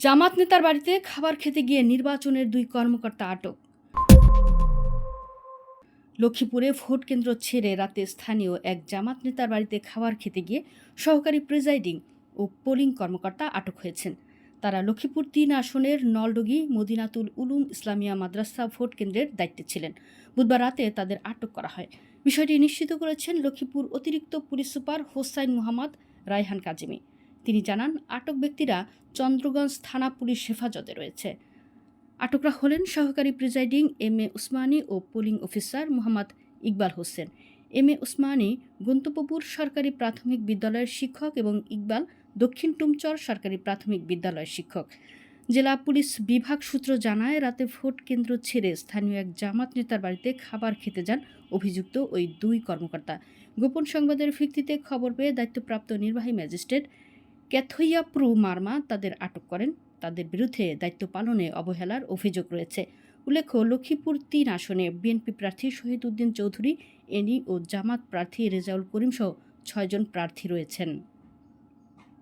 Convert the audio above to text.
জামাত নেতার বাড়িতে খাবার খেতে গিয়ে নির্বাচনের দুই কর্মকর্তা আটক। লক্ষ্মীপুরে ভোট কেন্দ্র ছেড়ে রাতে স্থানীয় এক জামাত নেতার বাড়িতে খাবার খেতে গিয়ে সহকারী প্রিজাইডিং ও পোলিং কর্মকর্তা আটক হয়েছেন। তারা লক্ষ্মীপুর তিন আসনের নলডগি, মদিনাতুল উলুম ইসলামিয়া মাদ্রাসা ভোট কেন্দ্রের দায়িত্বে ছিলেন। বুধবার রাতে তাদের আটক করা হয়। বিষয়টি নিশ্চিত করেছেন লক্ষ্মীপুর অতিরিক্ত পুলিশ সুপার হোসাইন মোহাম্মদ রায়হান কাজিমি। তিনি জানান, আটক ব্যক্তিরা চন্দ্রগঞ্জ থানা পুলিশ হেফাজতে রয়েছে। আটকরা হলেন সহকারী presiding M A Usmani O polling officer Mohammad Iqbal Hossain. M A Osmani Gantabyapur সরকারি প্রাথমিক বিদ্যালয়ের শিক্ষক এবং ইকবাল দক্ষিণ টুমচর সরকারি প্রাথমিক বিদ্যালয়ের শিক্ষক। জেলা পুলিশ বিভাগ সূত্র জানায়, রাতে ভোট কেন্দ্র ছেড়ে স্থানীয় এক জামাত নেতার বাড়িতে খাবার খেতে যান অভিযুক্ত ওই দুই কর্মকর্তা। গোপন সংবাদের ভিত্তিতে খবর পেয়ে দায়িত্বপ্রাপ্ত নির্বাহী ম্যাজিস্ট্রেট ক্যাথইয়া প্রু মার্মা তাদের আটক করেন। তাদের বিরুদ্ধে দায়িত্ব পালনে অবহেলার অভিযোগ রয়েছে। উল্লেখ্য, লক্ষ্মীপুর তিন আসনে বিএনপি প্রার্থী শহীদ উদ্দিন চৌধুরী এনি ও জামাত প্রার্থী রেজাউল করিমসহ ছয়জন প্রার্থী রয়েছেন।